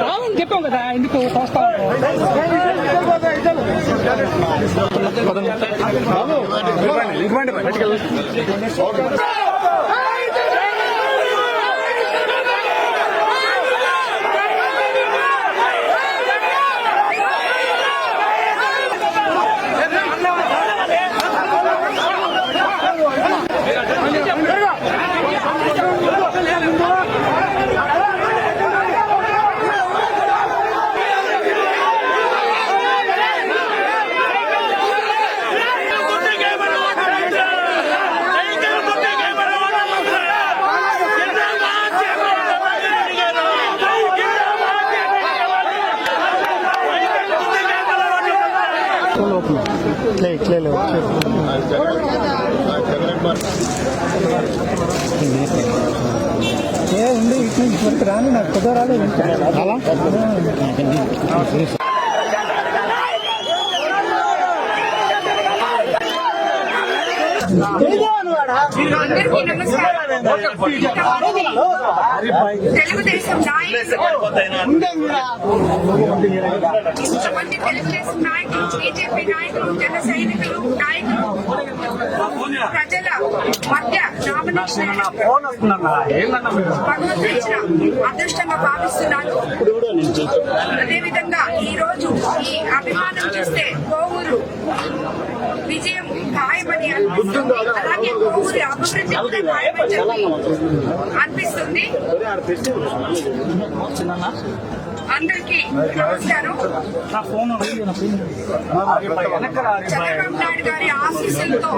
రావని చెప్పాం కదా ఎందుకు తోస్తాం ఇట్లే ఇట్లే ఏ ఉంది ఇటు ఇప్పటికి రాని నాకు కుదరాలి అలా తెలుగుదేశం నాయకులు ఇంతమంది తెలుగుదేశం నాయకులు బీజేపీ నాయకులు జన సైనికులు నాయకులు ప్రజల మధ్య నామినేషన్ భగవంతుడు ఇచ్చిన అదృష్టంగా భావిస్తున్నాను అదేవిధంగా ఈ రోజు ఈ అభిమానం చూస్తే కోవూరు విజయం ఖాయమని అనిపిస్తుంది అలాగే కోవూరి అభివృద్ధి ఖాయమని చెప్పి అనిపిస్తుంది. అందరికీ నమస్కారం. చంద్రబాబు నాయుడు గారి ఆశీస్సులతో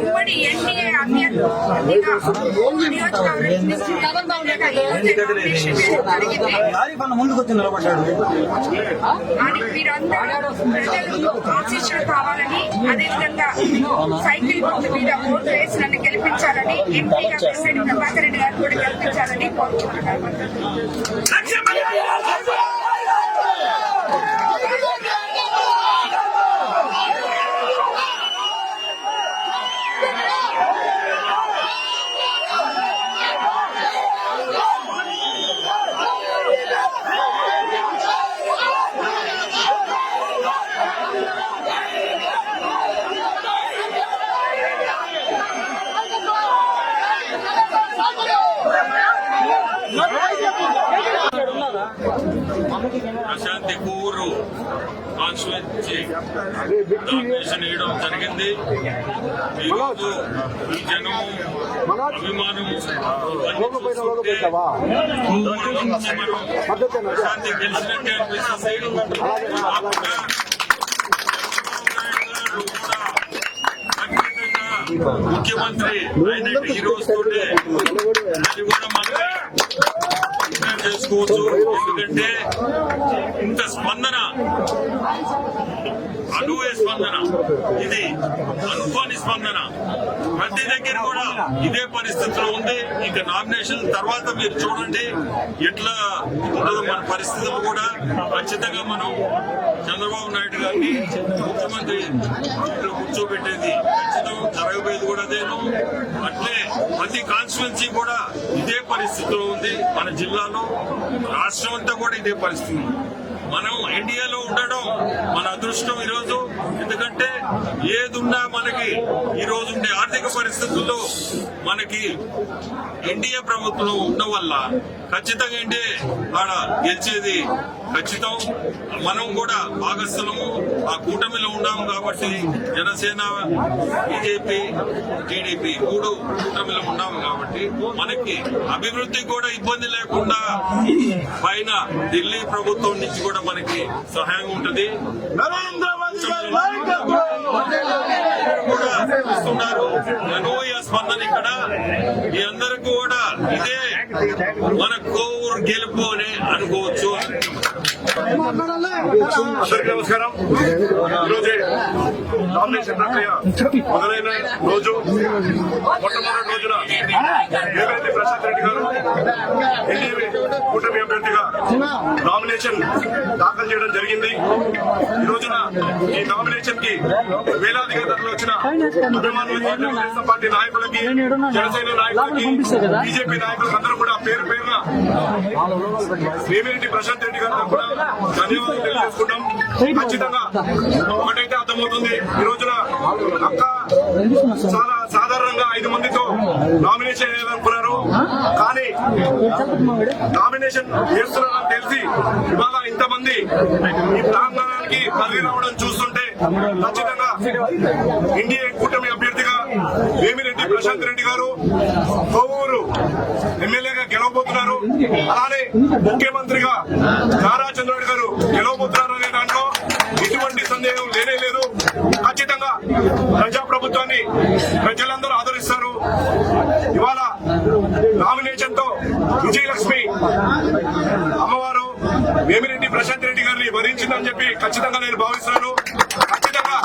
ఉమ్మడి ఎన్డీఏ అభ్యర్థిగా నియోజకవర్గం మీరందరూ ప్రజలు ఆశీస్సులు కావాలని అదేవిధంగా సైకిల్ గుర్తు మీద ఓటు వేసి నన్ను గెలిపించాలని ఎంపీగా ప్రభాకర్ రెడ్డి గారు కూడా గెలిపించాలని కోరుకుంటున్నాను. ప్రశాంతి కాన్స్టిట్యూన్సీ నామినేషన్ వేయడం జరిగింది ఈరోజు ఈ జనం అభిమానం ప్రశాంతి గెలిచినట్టే అనిపిస్తుంది ముఖ్యమంత్రి ఆయన అది కూడా మనమే. అర్థం చేసుకోవచ్చు ఎందుకంటే ఇంత స్పందన అడువే స్పందన. ఇది అనుకోని స్పందన. ప్రతి దగ్గర కూడా ఇదే పరిస్థితిలో ఉంది. ఇక నామినేషన్ తర్వాత మీరు చూడండి. ఎట్లా ఉండదు మన పరిస్థితులు కూడా. ఖచ్చితంగా మనం చంద్రబాబు నాయుడు గారిని ముఖ్యమంత్రి కూర్చోబెట్టేది ఖచ్చితం. జరగబోయేది కూడా అదేను. అట్లే ప్రతి కాన్స్టిట్యున్సీ కూడా ఇదే పరిస్థితిలో ఉంది. మన జిల్లాలో రాష్ట్రం అంతా కూడా ఇదే పరిస్థితి ఉంది. మనం ఎన్డీఏలో ఉండడం మన అదృష్టం ఈరోజు. ఎందుకంటే ఏదున్నా మనకి ఈ రోజు ఉండే ఆర్థిక పరిస్థితుల్లో మనకి ఎన్డీఏ ప్రభుత్వం ఉండడం వల్ల ఖచ్చితంగా ఏంటి ఆడ గెలిచేది ఖచ్చితం. మనం కూడా భాగస్థలము ఆ కూటమిలో ఉన్నాం కాబట్టి జనసేన బీజేపీ టీడీపీ మూడు కూటమిలో ఉన్నాము కాబట్టి మనకి అభివృద్ధి కూడా ఇబ్బంది లేకుండా పైన ఢిల్లీ ప్రభుత్వం నుంచి కూడా మనకి సహాయం ఉంటుంది. నరేంద్ర మోదీ గారి నాయకత్వం అందరూ కూడా చేస్తున్నారు. అనూహ్య స్పందన ఇక్కడ. మీ అందరికి కూడా ఇదే మన కోవూరు గెలుపు అందరికీ నమస్కారం. ఈరోజే నామినేషన్ ప్రక్రియ మొదలైన రోజు. మొట్టమొదటి రోజున ఏవైతే ప్రశాంత్ రెడ్డి గారు ఎన్డీఏ కూటమి అభ్యర్థిగా నామినేషన్ దాఖలు చేయడం జరిగింది. ఈ రోజున ఈ నామినేషన్కి వేలాది తరలి వచ్చిన అభిమానులకి తెలుగుదేశం పార్టీ నాయకులకి జనసేన నాయకులకి బీజేపీ నాయకులకు అందరూ కూడా పేరు పేరున వేమిరెడ్డి ప్రశాంత్ రెడ్డి గారు కూడా ధన్యవాదాలు తెలియజేసుకుంటాం ఖచ్చితంగా ఒకటైతే అర్థమవుతుంది. ఈ రోజున అక్క చాలా సాధారణంగా ఐదు మందితో నామినేషన్ వేయాలనుకున్నారు కానీ నామినేషన్ చేస్తున్నారని తెలిసి ఇవాళ ఇంతమంది ఈ ప్రాంగణానికి తరలి రావడం చూస్తుంటే ఖచ్చితంగా ఎన్డీఏ కూటమి అభ్యర్థిగా వేమిరెడ్డి ప్రశాంత్ రెడ్డి గారు కొవ్వూరు ఎమ్మెల్యేగా గెలవబోతున్నారు. అలానే ముఖ్యమంత్రిగా నారా చంద్రబాబు గారు గెలవబోతున్నారు అనే దాంట్లో ఎటువంటి సందేహం లేనే లేదు. ఖచ్చితంగా ప్రజా ప్రభుత్వాన్ని ప్రజలందరూ ఆదరిస్తారు. ఇవాళ నామినేషన్తో విజయలక్ష్మి అమ్మవారు వేమిరెడ్డి ప్రశాంత్ రెడ్డి గారిని వరించిందని చెప్పి ఖచ్చితంగా నేను భావిస్తున్నాను ఖచ్చితంగా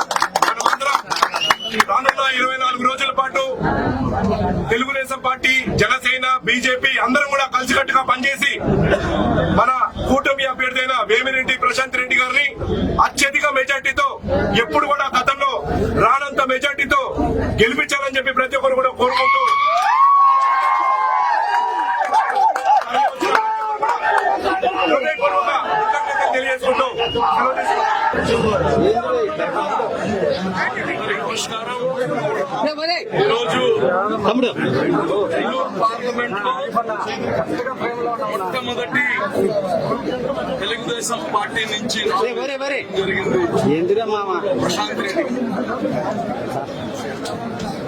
మనమందరం రానున్న ఇరవై నాలుగు రోజుల పాటు తెలుగుదేశం పార్టీ జనసేన బీజేపీ అందరం కూడా కలిసికట్టుగా పనిచేసి మన కూటమి అభ్యర్థి అయిన వేమిరెడ్డి ప్రశాంత్ రెడ్డి గారిని అత్యధిక మెజార్టీతో ఎప్పుడు కూడా గతంలో రానంత మెజార్టీతో గెలిపించాలని చెప్పి ప్రతి ఒక్కరు కూడా కోరుకుంటూ హృదయపూర్వక కృతజ్ఞతలు తెలియజేసుకుంటూ సెలవు తీసుకుంటున్నాను. నమస్కారం ఈరోజు లో మొట్టమొదటి తెలుగుదేశం పార్టీ నుంచి జరిగింది. ప్రశాంత్ రెడ్డి.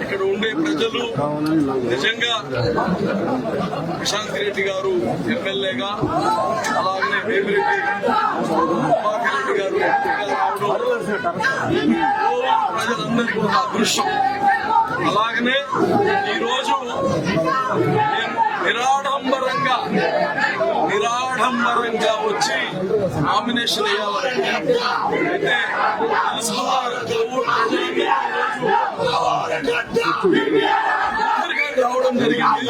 ఇక్కడ ఉండే ప్రజలు నిజంగా ప్రశాంత్ రెడ్డి గారు ఎమ్మెల్యేగా అలాగనే వేమిరెడ్డి ప్రభాకర్ రెడ్డి గారు ఎంపీగా రావడం ప్రజలందరికీ ఒక అదృష్టం. అలాగనే ఈరోజు నిరాడంబరంగా నిరాడంబరంగా వచ్చి నామినేషన్ వేయాలని అయితే రావడం జరిగింది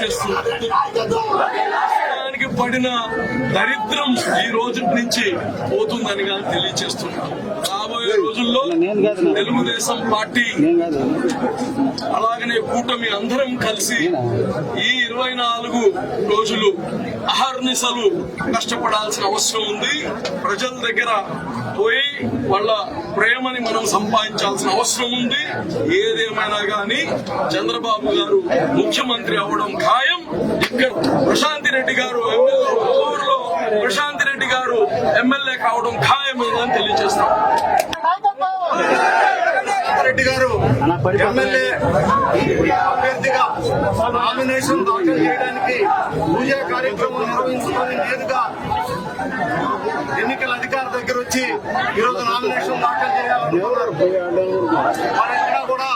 చేస్తున్నారు పడిన దరిద్రం ఈ రోజు నుంచి పోతుందని కానీ తెలియజేస్తున్నాను రాబోయే రోజుల్లో తెలుగుదేశం పార్టీ అలాగనే కూటమి అందరం కలిసి ఈ ఇరవై నాలుగు రోజులు అహర్నిశలు కష్టపడాల్సిన అవసరం ఉంది. ప్రజల దగ్గర పోయి వాళ్ళ ప్రేమని మనం సంపాదించాల్సిన అవసరం ఉంది. ఏదేమైనా గాని చంద్రబాబు గారు ముఖ్యమంత్రి అవడం ఖాయం. ఇక్కడ ప్రశాంతి రెడ్డి గారు ఎమ్మెల్యే ప్రశాంత్ రెడ్డి గారు ఎమ్మెల్యే కావడం ఖాయం తెలియజేస్తాం. రెడ్డి గారు ఎమ్మెల్యే అభ్యర్థిగా నామినేషన్ దాఖలు చేయడానికి పూజా కార్యక్రమం నిర్వహించుకొని నేరుగా ఎన్నికల అధికారి దగ్గర వచ్చి ఈరోజు నామినేషన్ దాఖలు చేయాలనుకున్నారు మరి ఎక్కడా కూడా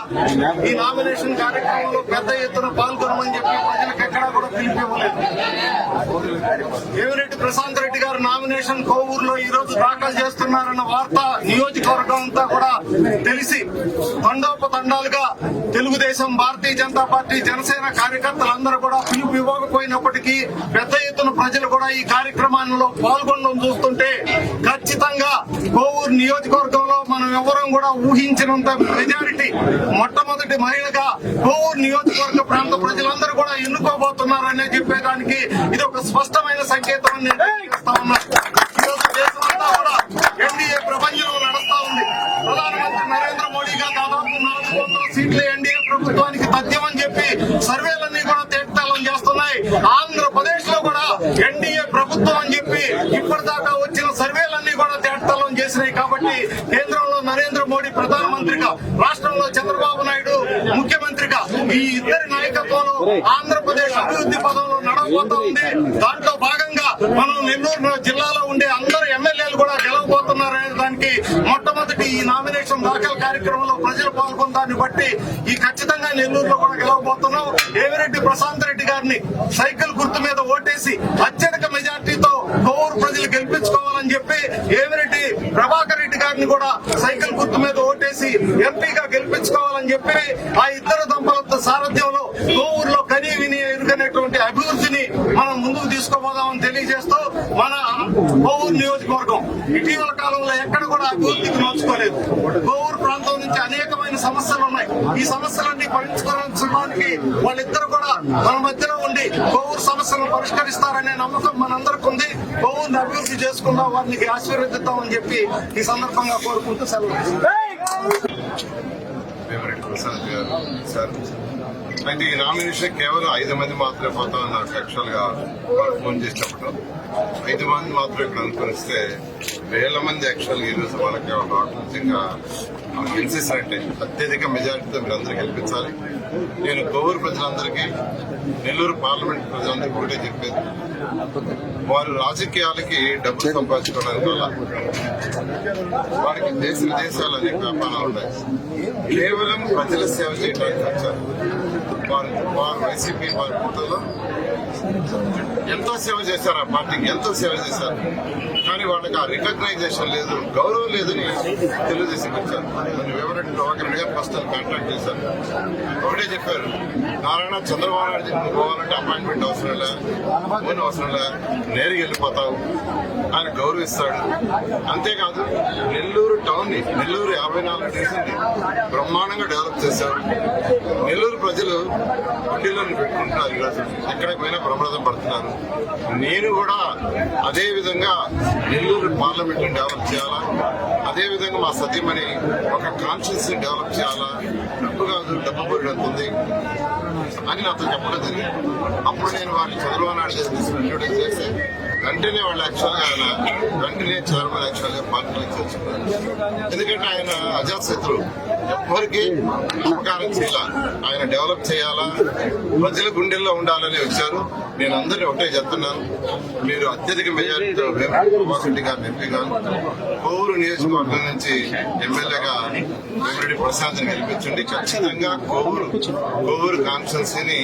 ఈ నామినేషన్ కార్యక్రమంలో పెద్ద ఎత్తున పాల్గొనమని చెప్పి ప్రజలకు ఎక్కడా కూడా పిలిపివ్వలేదు దేవిరెడ్డి ప్రశాంత్ రెడ్డి గారు నామినేషన్ కోవూరులో ఈ రోజు దాఖలు చేస్తున్నారన్న వార్త నియోజకవర్గం అంతా కూడా తెలిసి తండోపతండాలుగా తెలుగుదేశం భారతీయ జనతా పార్టీ జనసేన కార్యకర్తలందరూ కూడా పిలుపు ఇవ్వకపోయినప్పటికీ పెద్ద ఎత్తున ప్రజలు కూడా ఈ కార్యక్రమాల్లో పాల్గొనడం చూస్తుంటే ఖచ్చితంగా కోవూరు నియోజకవర్గంలో మనం ఎవరం కూడా ఊహించినంత మెజారిటీ మొట్టమొదటి మహిళగా కోవూరు నియోజకవర్గ ప్రాంత ప్రజలందరూ కూడా ఎన్నుకోబోతున్నారనే చెప్పేదానికి ఇది ఒక స్పష్టమైన సంకేతం అని నేను తెలియజేస్తా ఈరోజు దేశమంతా కూడా ఎన్డీఏ ప్రపంచంలో నడుస్తా ఉంది. ప్రధానమంత్రి నరేంద్ర మోడీగా దాదాపు నాలుగు వందల సీట్లు ఎన్డీఏ ప్రభుత్వానికి తథ్యమని చెప్పి సర్వేలన్నీ కూడా తేటతెల్లం చేస్తున్నాయి. ఆంధ్రప్రదేశ్లో కూడా ఎన్డీఏ ప్రభుత్వం అని చెప్పి ఇప్పటిదాకా వచ్చిన సర్వేలన్నీ కూడా తేటతెల్లం చేసినాయి. కాబట్టి కేంద్రంలో నరేంద్ర మోడీ ప్రధానమంత్రిగా రాష్ట్రంలో చంద్రబాబు నాయుడు ముఖ్యమంత్రిగా ఈ ఇద్దరి నాయకత్వంలో ఆంధ్రప్రదేశ్ అభివృద్ధి పదంలో నడవబోతా ఉంది. దాంట్లో భాగంగా మనం నెల్లూరు జిల్లాలో ఉండే అందరు ఎమ్మెల్యేలు కూడా గెలవబోతున్నారనే దానికి మొట్టమొదటి ఈ నామినేషన్ దాఖలు కార్యక్రమంలో ప్రజలు పాల్గొనడాన్ని బట్టి ఈ ఖచ్చితంగా నెల్లూరులో కూడా గెలవబోతున్నాం. ఏవిరెడ్డి ప్రశాంత్ రెడ్డి గారిని సైకిల్ గుర్తు మీద ఓటేసి అత్యధిక మెజార్టీతో కోవూరు ప్రజలు గెలిపించుకోవాలని చెప్పి ఏవిరెడ్డి ప్రభాకర్ గారిని కూడా సైకిల్ గుర్తు మీద ఓటేసి ఎంపీగా గెలిపించుకోవాలని చెప్పి ఆ ఇద్దరు దంపతుల సారథ్యంలో కోవూరులో కనీ విని ఎరుగనేటువంటి అభివృద్ధిని మనం ముందుకు తీసుకోబోదామని తెలియజేస్తూ మన కోవూరు నియోజకవర్గం. ఇటీవల కాలంలో ఎక్కడ కూడా అభివృద్ధికి నోచుకోలేదు. కోవూరు ప్రాంతం నుంచి అనేకమైన సమస్యలు ఉన్నాయి. ఈ సమస్యలన్నీ పరిష్కరించడానికి వాళ్ళిద్దరు కూడా మన మధ్యలో ఉండి కోవూరు సమస్యలను పరిష్కరిస్తారనే నమ్మకం మనందరికి ఉంది. కోవూరుని అభివృద్ధి చేసుకుందాం వారిని ఆశీర్వదిద్దామని చెప్పి ఈ సందర్భంగా కోరుకుంటూ సెలవు. అయితే ఈ నామినేషన్ కేవలం ఐదు మంది మాత్రమే పోతా ఉన్నారు యాక్చువల్గా ఫోన్ చేసినప్పుడు. ఐదు మంది మాత్రం ఇక్కడ అనుకునిస్తే వేల మంది యాక్చువల్గా ఈరోజు వాళ్ళకి ఒక నిజంగా గెలిచేసినట్టే అత్యధిక మెజారిటీతో మీరు అందరూ గెలిపించాలి. నేను కోవూరు ప్రజలందరికీ నెల్లూరు పార్లమెంట్ ప్రజలందరికీ ఒకటే చెప్పేది. వారు రాజకీయాలకి డబ్బు సంపాదించుకోవడానికి వల్ల వారికి దేశ విదేశాలు అనేక వ్యాపారాలు ఉన్నాయి. కేవలం ప్రజల సేవ చేయడానికి వచ్చారు. వారు వారు వైసీపీ వారి ప్రభుత్వంలో ఎంతో సేవ చేశారు ఆ పార్టీకి ఎంతో సేవ చేశారు. కానీ వాళ్ళకి ఆ రికగ్నైజేషన్ లేదు గౌరవం లేదని తెలుగుదేశం వచ్చారు నన్ను వివరణ ప్రభాకర్ గారు ఫస్ట్ కాంటాక్ట్ చేశారు. ఒకటే చెప్పారు నారాయణ చంద్రబాబు నాయుడు పోవాలంటే అపాయింట్మెంట్ అవసరం లే ఫోన్ అవసరం లే నేరుగా వెళ్ళిపోతావు. ఆయన గౌరవిస్తాడు. అంతేకాదు నెల్లూరు టౌన్ని నెల్లూరు యాభై నాలుగు డివిజన్ని బ్రహ్మాండంగా డెవలప్ చేశారు. నెల్లూరు ప్రజలు గుండెలను పెట్టుకుంటున్నారు ఈరోజు ఎక్కడికి పోయినా ప్రమాదం పడుతున్నారు. నేను కూడా అదే విధంగా నెల్లూరు పార్లమెంట్ని డెవలప్ చేయాలా? అదేవిధంగా మా సత్యమని ఒక కాన్షియస్ని డెవలప్ చేయాలా? డబ్బు కాదు డబ్బు పోయినట్టుంది అని నాతో చెప్పడం జరిగింది. అప్పుడు నేను వారిని చంద్రబాబు నాయుడు ఇంట్రొడ్యూస్ చేసి వెంటనే వాళ్ళు యాక్చువల్గా ఆయన వెంటనే చైర్మన్ యాక్చువల్గా పార్టీలో చేర్చుకున్నారు ఎందుకంటే ఆయన అజాత్ ఎవరికి ఉపకారం చేయాల. ఆయన డెవలప్ చేయాలా? ప్రజల గుండెల్లో ఉండాలని వచ్చారు. నేను అందరినీ ఒకటే చెప్తున్నాను. మీరు అత్యధిక మెజారిటీతో రెడ్డి గారిని గారు కోవూరు నియోజకవర్గం నుంచి ఎమ్మెల్యేగా వేమిరెడ్డి ప్రసాద్ గెలిపించండి. ఖచ్చితంగా కోవూరు కోవూరు కాన్స్టిట్యున్సీని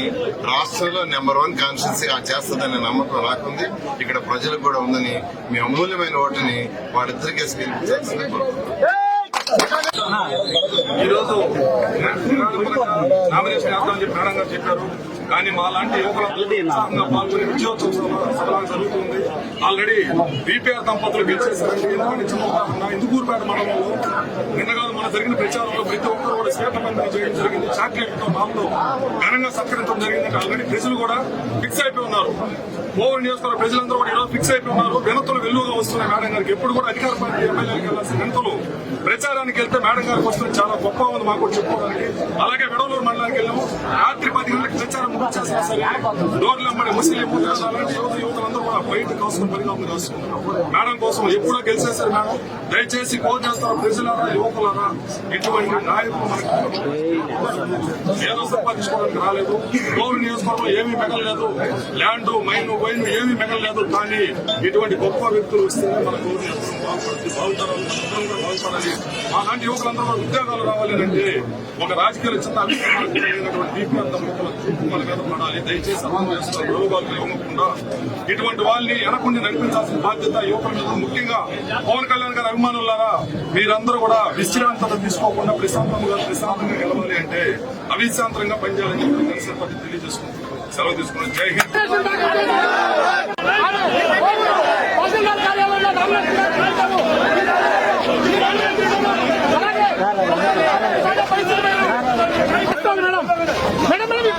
రాష్ట్రంలో నెంబర్ వన్ కాన్స్టిట్యున్సీ చేస్తుందనే నమ్మకం నాకుంది. ఇక్కడ ప్రజలకు కూడా ఉందని మీ అమూల్యమైన ఓటుని వాళ్ళిద్దరికేసి గెలిపించాల్సిందే కోరుకుంటున్నాను. ఈరోజు నామినేషన్ వేద్దామని చెప్పి మేడం చెప్పారు. కానీ మా లాంటి యువకులందరూ పాల్గొని విజయోత్సవం సభ జరుగుతుంది. ఆల్రెడీ బీపీఆర్ దంపతులు గెలిచేశారండి ఎందుకంటే చిన్న ఉదాహరణ ఇందుకూరుపేట మండలంలో నిన్న కాదు మన జరిగిన ప్రచారంలో ప్రతి ఒక్కరు కూడా శ్వేత పంపిణీ చేయడం జరిగింది. చాక్లెట్లతో బాంబులు ఘనంగా సత్కరించడం జరిగింది ఆల్రెడీ ప్రజలు కూడా ఫిక్స్ అయిపోయి ఉన్నారు. ఓవర్ నియోజకవర్గ ప్రజలందరూ కూడా ఈరోజు ఫిక్స్ అయిపోయి ఉన్నారు. వినతులు వెల్లుగా వస్తున్నాయి మేడం గారికి. ఎప్పుడు కూడా అధికార పార్టీ ఎమ్మెల్యేలకు వెళ్ళాల్సిన వినతులు ప్రచారానికి వెళ్తే మేడం గారికి వస్తుంది. చాలా గొప్ప ఉంది మాకు చెప్పుకోవడానికి. అలాగే విడవలూరు మండలానికి వెళ్ళాము. రాత్రి పది గంటలకు ప్రచారం ముగించేసినా సరే డోర్లు అమ్మడి ముస్లిం అలాంటి యువత యువతలందరూ కూడా బయట కాసుకుని పరిగాములు కాసుకున్నారు మేడం కోసం ఎప్పుడో గెలిచేసారు మేడం. దయచేసి కోల్ చేస్తారు ప్రజలారా యువకులారా? ఇటువంటి నాయకులు ఏదో సంపాదించుకోవడానికి రాలేదు. గోరు నియోజకవర్గంలో ఏమీ మిగలలేదు. ల్యాండ్ మైన్ వైన్ ఏమీ మిగలలేదు. కానీ ఇటువంటి గొప్ప వ్యక్తులు వస్తేనే మన గోరు నియోజకవర్గం బాగుపడుతుంది. బాగుపడాలి. యువకులందరూ ఉద్యోగాలు రావాలి అంటే ఒక రాజకీయాలు చిన్న అభిప్రాయాలు మన మీద పడాలి. దయచేసి అర్థం చేస్తున్నారు ఇవ్వకుండా ఇటువంటి వాళ్ళని వెనకుండి నడిపించాల్సిన బాధ్యత యువకుల మీద ముఖ్యంగా పవన్ కళ్యాణ్ గారి అభిమానులారా మీరందరూ కూడా జాగ్రత్తలు తీసుకోకుండా ప్రశాంతంగా ప్రశాంతంగా గెలవాలి అంటే అవిశాంతంగా పనిచేయాలని చెప్పి జనసేన పార్టీ తెలియజేసుకుంటున్నాం సెలవు తీసుకున్నాం. జై హింద్. Madam madam